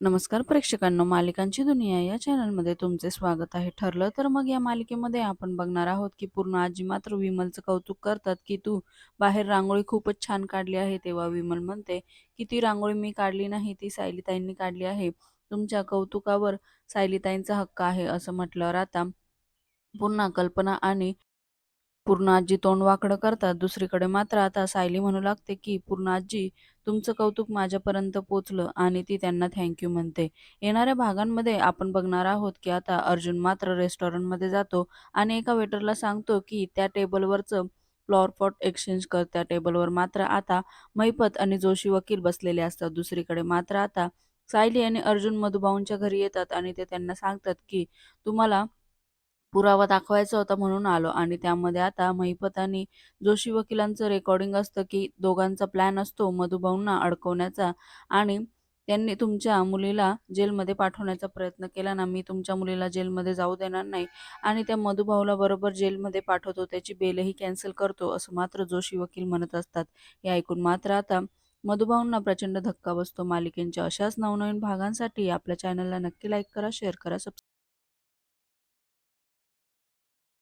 नमस्कार प्रेक्षकांनो मालिकांची दुनिया या चॅनलमध्ये तुमचे स्वागत आहे. ठरलं तर मग या मालिकेमध्ये आपण बघणार आहोत की पूर्ण आजी मात्र विमलचं कौतुक करतात की तू बाहेर रांगोळी खूपच छान काढली आहे तेव्हा विमल म्हणते की ती रांगोळी मी काढली नाही ती सायलीताईंनी काढली आहे. तुमच्या कौतुकावर सायलीताईंचा हक्क आहे असं म्हटल्यावर आता पुन्हा कल्पना आणि पूर्ण आजी तोंड वाकडं करतात. दुसरीकडे मात्र आता सायली म्हणू लागते की पूर्ण आजी तुमचं कौतुक माझ्यापर्यंत पोचलं आणि ती त्यांना थँक्यू म्हणते. येणाऱ्या भागांमध्ये आपण बघणार आहोत की आता अर्जुन मात्र रेस्टॉरंटमध्ये जातो आणि एका वेटरला सांगतो की त्या टेबलवरचं फ्लॉवर पॉट एक्सचेंज कर. त्या टेबलवर मात्र आता मैपत आणि जोशी वकील बसलेले असतात. दुसरीकडे मात्र आता सायली आणि अर्जुन मधुभाऊंच्या घरी येतात आणि ते त्यांना सांगतात की तुम्हाला पुरावा दाखवायचा होता म्हणून आलो आणि त्यामध्ये आता महिपतानी जोशी वकिलांचं रेकॉर्डिंग असतं की दोघांचा प्लॅन असतो मधुभाऊंना अडकवण्याचा आणि त्यांनी तुमच्या मुलीला जेलमध्ये पाठवण्याचा प्रयत्न केला ना मी तुमच्या मुलीला जेलमध्ये जाऊ देणार नाही आणि त्या मधुभाऊला बरोबर जेलमध्ये पाठवतो त्याची बेलही कॅन्सल करतो असं मात्र जोशी वकील म्हणत असतात. हे ऐकून मात्र आता मधुभाऊंना प्रचंड धक्का बसतो. मालिकेंच्या अशाच नवनवीन भागांसाठी आपल्या चॅनलला नक्की लाईक करा शेअर करा